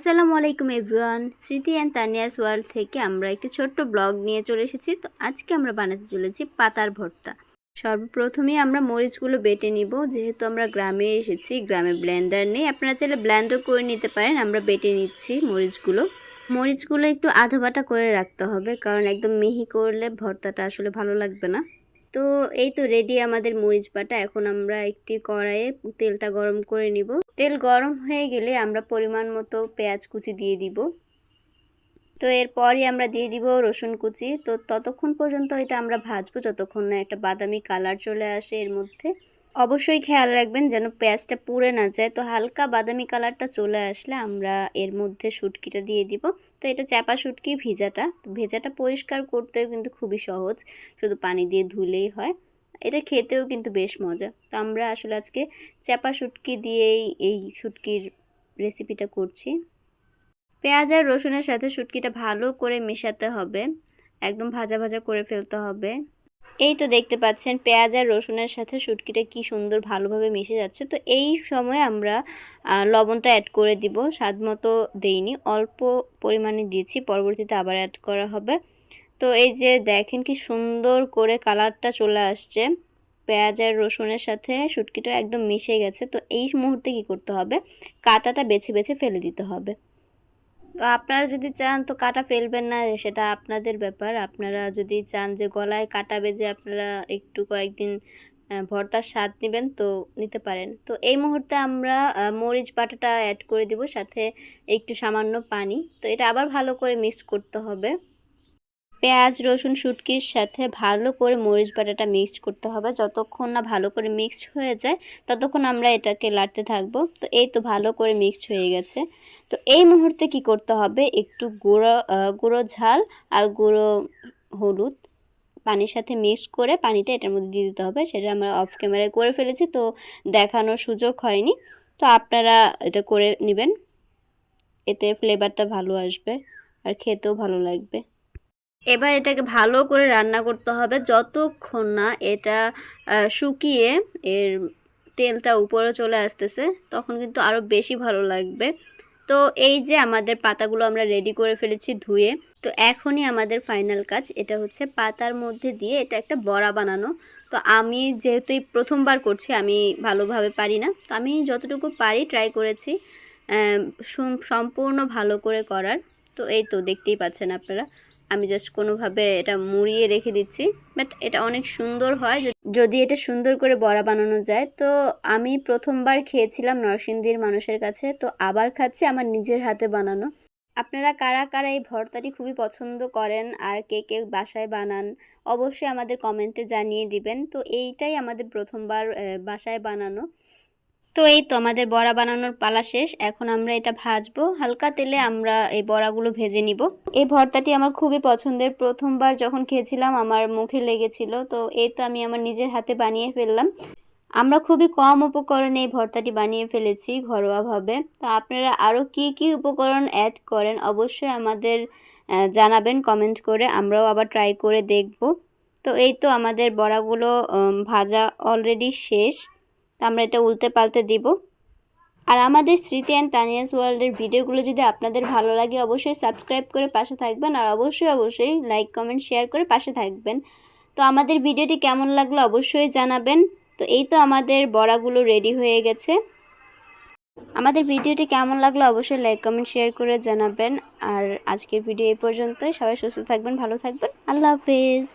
আসসালামু আলাইকুম এভরিওয়ান, স্মৃতি অ্যান্ড তানিয়াস ওয়ার্ল্ড থেকে আমরা একটি ছোট্ট ব্লগ নিয়ে চলে এসেছি। তো আজকে আমরা বানাতে চলেছি পাতার ভর্তা। সর্বপ্রথমেই আমরা মরিচগুলো বেটে নিব। যেহেতু আমরা গ্রামে এসেছি, গ্রামে ব্লেন্ডার নেই, আপনারা চাইলে ব্লেন্ডও করে নিতে পারেন। আমরা বেটে নিচ্ছি মরিচগুলো। মরিচগুলো একটু আধা বাটা করে রাখতে হবে, কারণ একদম মিহি করলে ভর্তাটা আসলে ভালো লাগবে না। তো এই তো রেডি আমাদের মরিচ বাটা। এখন আমরা একটি কড়াইয়ে তেলটা গরম করে নিব। তেল গরম হয়ে গেলে আমরা পরিমাণ মতো পেঁয়াজ কুচি দিয়ে দিব। তো এরপরই আমরা দিয়ে দিব রসুন কুচি। তো ততক্ষণ পর্যন্ত এটা আমরা ভাজবো, যতক্ষণ না একটা বাদামি কালার চলে আসে এর মধ্যে। অবশ্যই খেয়াল রাখবেন যেন পেঁয়াজটা পুড়ে না যায়। তো হালকা বাদামি কালারটা চলে আসলে আমরা এর মধ্যে শুটকিটা দিয়ে দিব। তো এটা চাপা শুটকি, ভিজাটা। ভেজাটা পরিষ্কার করতেও কিন্তু খুবই সহজ। শুধু পানি দিয়ে ধুলেই হয়। এটা খেতেও কিন্তু বেশ মজা। তো আমরা আসলে আজকে চাপা শুটকি দিয়েই এই শুটকির রেসিপিটা করছি। পেঁয়াজ আর রসুনের সাথে শুটকিটা ভালো করে মেশাতে হবে। একদম ভাজা ভাজা করে ফেলতে হবে। এই তো দেখতে পাচ্ছেন, পেঁয়াজ আর রসুনের সাথে শুটকিটা কি সুন্দর ভালোভাবে মিশে যাচ্ছে। তো এই সময় আমরা লবণটা অ্যাড করে দিব, স্বাদ মতো দেইনি, অল্প পরিমাণে দিয়েছি, পরবর্তীতে আবার অ্যাড করা হবে। তো এই যে দেখেন কি সুন্দর করে কালারটা চলে আসছে, পেঁয়াজ আর রসুনের সাথে শুটকিটা একদম মিশে গেছে। তো এই মুহূর্তে কি করতে হবে? কাঁটাটা বেছে বেছে ফেলে দিতে হবে। তো আপনারা যদি চান তো কাটা ফেলবেন না, সেটা আপনাদের ব্যাপার। আপনারা যদি চান যে গলায় কাটাবে যে আপনারা একটু কয়েকদিন ভর্তার স্বাদ নেবেন তো নিতে পারেন। তো এই মুহূর্তে আমরা মরিচ বাটাটা অ্যাড করে দিব, সাথে একটু সামান্য পানি। তো এটা আবার ভালো করে মিক্স করতে হবে। পেঁয়াজ, রসুন, শুটকির সাথে ভালো করে মরিচ বাটাটা মিক্সড করতে হবে। যতক্ষণ না ভালো করে মিক্সড হয়ে যায়, ততক্ষণ আমরা এটাকে লাড়তে থাকব। তো এই তো ভালো করে মিক্সড হয়ে গেছে। তো এই মুহূর্তে কি করতে হবে? একটু গুঁড়ো গুঁড়ো ঝাল আর গুঁড়ো হলুদ পানির সাথে মিক্স করে পানিটা এটার মধ্যে দিয়ে দিতে হবে। সেটা আমরা অফ ক্যামেরায় করে ফেলেছি, তো দেখানোর সুযোগ হয়নি। তো আপনারা এটা করে নেবেন। এতে ফ্লেভারটা ভালো আসবে আর খেতেও ভালো লাগবে। এবার এটাকে ভালো করে রান্না করতে হবে যতক্ষণ না এটা শুকিয়ে এর তেলটা উপরে চলে আসতেছে, তখন কিন্তু আরও বেশি ভালো লাগবে। তো এই যে আমাদের পাতাগুলো আমরা রেডি করে ফেলেছি ধুয়ে, তো এখনই আমাদের ফাইনাল কাজ, এটা হচ্ছে পাতার মধ্যে দিয়ে এটা একটা বড়া বানানো। তো আমি যেহেতু প্রথমবার করছি, আমি ভালোভাবে পারি না, তো আমি যতটুকু পারি ট্রাই করেছি সম্পূর্ণ ভালো করে করার। তো এই তো দেখতেই পাচ্ছেন আপনারা। আমি জাস্ট কোনোভাবে এটা মুড়িয়ে রেখে দিচ্ছি বাট এটা অনেক সুন্দর হয়। যদি এটা সুন্দর করে বড়া বানানো যায়, তো আমি প্রথমবার খেয়েছিলাম নরসিংদীর মানুষের কাছে, তো আবার খাচ্ছি আমার নিজের হাতে বানানো। আপনারা কারা কারা এই ভর্তাটি খুবই পছন্দ করেন আর কে কে বাসায় বানান, অবশ্যই আমাদের কমেন্টে জানিয়ে দিবেন। তো এইটাই আমাদের প্রথমবার বাসায় বানানো। তো এই তো আমাদের বড়া বানানোর পালা শেষ। এখন আমরা এটা ভাজবো। হালকা তেলে আমরা এই বড়াগুলো ভেজে নিব। এই ভর্তাটি আমার খুবই পছন্দের। প্রথমবার যখন খেয়েছিলাম আমার মুখে লেগেছিল। তো এই তো আমি আমার নিজের হাতে বানিয়ে ফেললাম। আমরা খুবই কম উপকরণে এই ভর্তাটি বানিয়ে ফেলেছি ঘরোয়াভাবে। তো আপনারা আরও কি কি উপকরণ অ্যাড করেন অবশ্যই আমাদের জানাবেন কমেন্ট করে। আমরাও আবার ট্রাই করে দেখব। তো এই তো আমাদের বড়াগুলো ভাজা অলরেডি শেষ। তো আমরা এটা উল্টে পাল্টে দিব। আর আমাদের স্মৃতি অ্যান্ড তানিয়াস ওয়ার্ল্ডের ভিডিওগুলো যদি আপনাদের ভালো লাগে, অবশ্যই সাবস্ক্রাইব করে পাশে থাকবেন আর অবশ্যই অবশ্যই লাইক কমেন্ট শেয়ার করে পাশে থাকবেন। তো আমাদের ভিডিওটি কেমন লাগল অবশ্যই জানাবেন। তো এই তো আমাদের বড়াগুলো রেডি হয়ে গেছে। আমাদের ভিডিওটি কেমন লাগল অবশ্যই লাইক কমেন্ট শেয়ার করে জানাবেন। আর আজকের ভিডিও এই পর্যন্তই। সবাই সুস্থ থাকবেন, ভালো থাকবেন। আল্লাহ হাফিজ।